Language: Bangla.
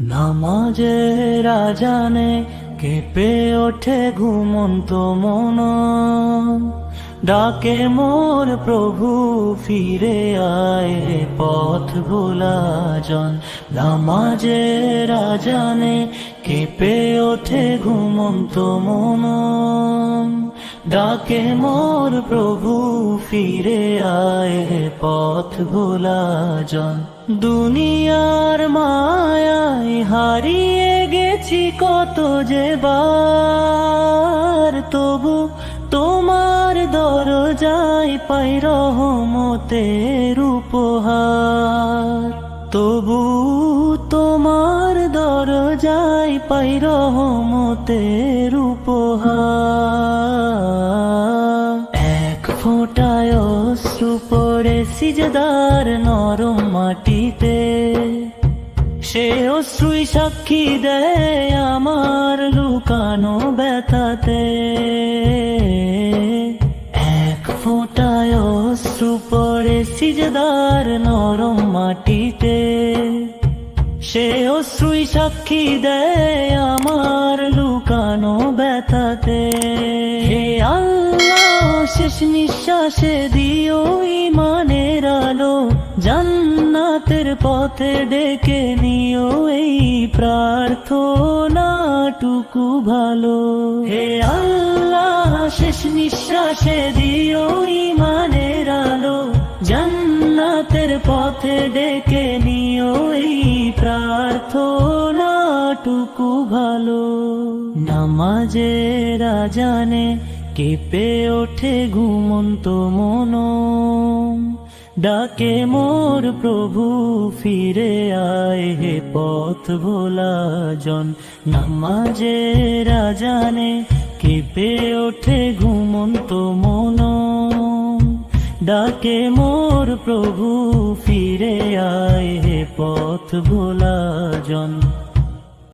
নামাজে রাজানে কেঁপে ওঠে ঘুমন্ত মন। ডাকে মোর প্রভু, ফিরে আয় পথ ভোলা জন নামাজে রাজানে কেঁপে ওঠে ঘুমন্ত মন। ডাকে মোর প্রভু, ফিরে আয় পথ ভোলা জন দুনিয়ার মায়ায় হারিয়ে গেছি কত যে বার, তবু তোমার দরজায় পাই রহমতের উপহার। তবু তোমার দরজায় পাই রহমতের উপহার। এক ফোঁটায় অশ্রু পড়ে সিজদার নরম মাটিতে। সে অশ্রুই সাক্ষী দেয় আমার লুকানো ব্যথাতে। এক ফোঁটায় অশ্রু পড়ে সিজদার নরম মাটিতে। সে অশ্রুই সাক্ষী দেয় আমার লুকানো ব্যথাতে। হে আল্লাহ, শেষ নিঃশ্বাসে দিও জান্নাতের পথে ডেকে নিও এই প্রার্থনাটুকু ভালো। হে আল্লাহ, শেষ নিঃশ্বাসে দিও ইমানের আলো। জান্নাতের পথে ডেকে নিও এই প্রার্থনাটুকু ভালো। নামাজে রাজানে কেঁপে ওঠে ঘুমন্ত মন ডাকে মোর প্রভু, ফিরে আয় হে পথ ভোলা জন নামাজে রাজানে কেঁপে ওঠে ঘুমন্ত মন ডাকে মোর প্রভু, ফিরে আয় হে পথ ভোলা জন